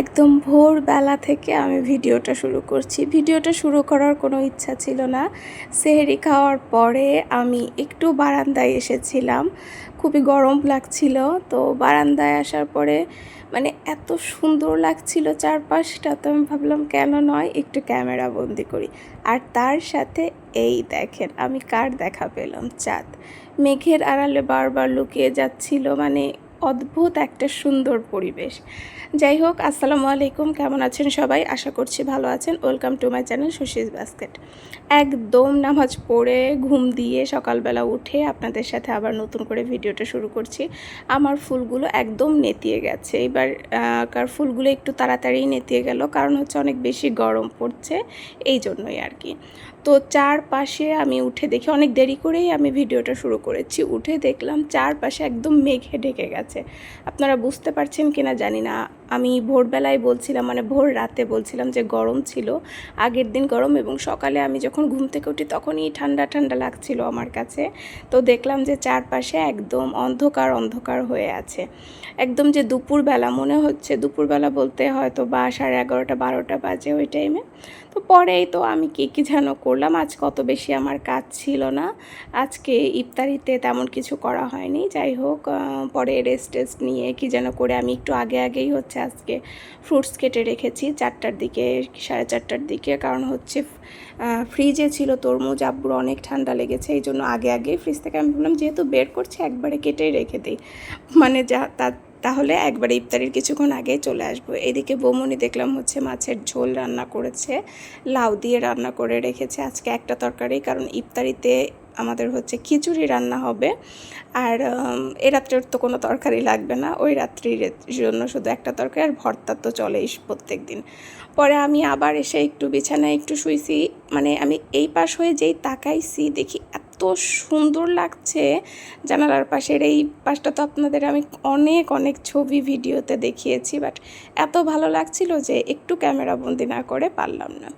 একদম ভোরবেলা থেকে আমি ভিডিওটা শুরু করছি। ভিডিওটা শুরু করার কোনো ইচ্ছা ছিল না। সেহেরি খাওয়ার পরে আমি একটু বারান্দায় এসেছিলাম। খুবই গরম লাগছিল। তো বারান্দায় আসার পরে মানে এত সুন্দর লাগছিল চারপাশটা তো আমি ভাবলাম কেন নয়, একটু ক্যামেরা বন্দি করি। আর তার সাথে এই দেখেন, আমি কার দেখা পেলাম? চাঁদ। মেঘের আড়ালে বারবার লুকিয়ে যাচ্ছিল মানে অদ্ভুত একটা সুন্দর পরিবেশ। যাই হোক, আসসালামু আলাইকুম। কেমন আছেন সবাই? আশা করছি ভালো আছেন। Welcome to my channel Sushi's basket একদম নামাজ পড়ে, ঘুম দিয়ে সকালবেলা উঠে আপনাদের সাথে আবার নতুন করে ভিডিওটা শুরু করছি। আমার ফুলগুলো একদম নেতিয়ে গেছে। এবার কার ফুলগুলো একটু তাড়াতাড়ি নেতিয়ে গেল। কারণ হচ্ছে অনেক বেশি গরম পড়ছে, এই জন্যই আর কি। তো চারপাশে আমি উঠে দেখি, অনেক দেরি করেই আমি ভিডিওটা শুরু করেছি। উঠে দেখলাম চারপাশে একদম মেঘে ঢেকে গেছে। আপনারা বুঝতে পারছেন কিনা জানি না। আমি ভোরবেলায় বলছিলাম মানে ভোর রাতে বলছিলাম যে গরম ছিল, আগের দিন গরম এবং সকালে আমি যখন ঘুম থেকে উঠি তখনই ঠান্ডা ঠান্ডা লাগছিল আমার কাছে। তো দেখলাম যে চারপাশে একদম অন্ধকার অন্ধকার হয়ে আছে। একদম যে দুপুরবেলা, মনে হচ্ছে দুপুরবেলা বলতে হয়তো বা সাড়ে এগারোটা, বারোটা বাজে ওই টাইমে তো পরেই তো আমি কী কী যেন করলাম, আজ কত বেশি আমার কাজ ছিল না। আজকে ইফতারিতে তেমন কিছু করা হয়নি। যাই হোক পরে রেস্ট টেস্ট নিয়ে কী যেন করে আমি একটু আগে আগেই হচ্ছে আজকে ফ্রুটস কেটে রেখেছি চারটার দিকে, সাড়ে চারটার দিকে। কারণ হচ্ছে ফ্রিজে ছিল তরমুজ, আব্বুর অনেক ঠান্ডা লেগেছে, এই জন্য আগে আগে ফ্রিজ থেকে আমি বললাম যেহেতু বের করছি, একবারে কেটেই রেখে দিই। মানে যা, তা, তাহলে একবারে ইফতারির কিছুক্ষণ আগে চলে আসব। এদিকে বৌমনি দেখলাম হচ্ছে মাছের ঝোল রান্না করেছে, লাউ দিয়ে রান্না করে রেখেছে। আজকে একটা তরকারি, কারণ ইফতারিতে আমাদের হচ্ছে খিচুড়ি রান্না হবে। আর এ রাত্রের তো কোনো তরকারি লাগবে না। ওই রাত্রির জন্য শুধু একটা তরকারি আর ভর্তা তো চলেই প্রত্যেক দিন পরে আমি আবার এসে একটু বিছানায় একটু শুইছি। মানে আমি এই পাশ হয়ে যেই তাকাইছি দেখি এত সুন্দর লাগছে। জানালার পাশের এই পাশটা তো আপনাদের আমি অনেক অনেক ছবি, ভিডিওতে দেখিয়েছি। বাট এত ভালো লাগছিল যে একটু ক্যামেরা বন্দি না করে পারলাম না।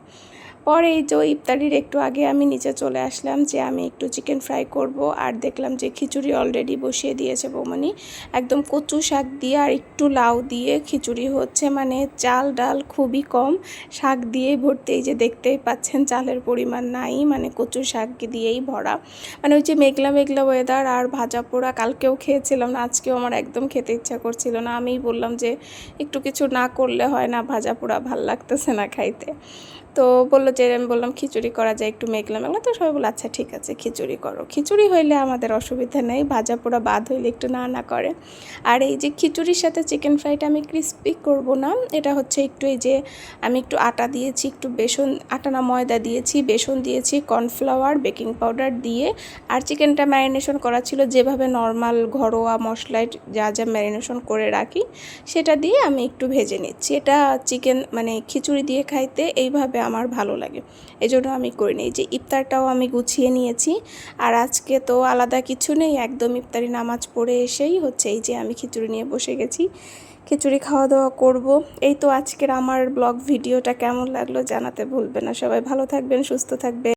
পরে এই যে ইফতারির একটু আগে আমি নিচে চলে আসলাম যে আমি একটু চিকেন ফ্রাই করব আর দেখলাম যে খিচুড়ি অলরেডি বসিয়ে দিয়েছে বৌমানি। একদম কচু শাক দিয়ে আর একটু লাউ দিয়ে খিচুড়ি হচ্ছে মানে চাল ডাল খুবই কম। শাক দিয়ে ভর্তি, এই যে দেখতেই পাচ্ছেন চালের পরিমাণ নাই মানে কচু শাক দিয়েই ভরা। মানে ওই যে মেঘলা মেঘলা ওয়েদার আর ভাজা পোড়া কালকেও খেয়েছিলাম না, আজকেও আমার একদম খেতে ইচ্ছা করছিল না। আমিই বললাম যে একটু কিছু না করলে হয় না, ভাজা পোড়া ভালো লাগতেছে না খাইতে। তো বলল যে আমি বললাম, খিচুড়ি করা যায় একটু মেঘলা মেঘলা, তো সবাই বলল আচ্ছা ঠিক আছে, খিচুড়ি করো। খিচুড়ি হইলে আমাদের অসুবিধা নেই, ভাজা পোড়া বাদ হইলে একটু না না করে। আর এই যে খিচুড়ির সাথে চিকেন ফ্রাইটা আমি ক্রিস্পি করব না, এটা হচ্ছে একটু এই যে আমি একটু আটা দিয়েছি, একটু বেসন, আটা না, ময়দা দিয়েছি, বেসন দিয়েছি কর্নফ্লাওয়ার বেকিং পাউডার দিয়ে। আর চিকেনটা ম্যারিনেশন করা ছিল, যেভাবে নর্মাল ঘরোয়া মশলায় যা যা ম্যারিনেশন করে রাখি, সেটা দিয়ে আমি একটু ভেজে নিচ্ছি। এটা চিকেন মানে খিচুড়ি দিয়ে খাইতে, এইভাবে আমার ভালো লাগে। এই জন্য আমি করে নিই। যে ইফতারটাও আমি গুছিয়ে নিয়েছি। আর আজকে তো আলাদা কিছু নেই। একদম ইফতারি নামাজ পড়ে এসেই হচ্ছে এই যে আমি খিচুড়ি নিয়ে বসে গেছি। খিচুড়ি খাওয়া দাওয়া করব। এই তো আজকের আমার ব্লগ ভিডিওটা কেমন লাগল জানাতে ভুলবে না। সবাই ভালো থাকবেন, সুস্থ থাকবেন।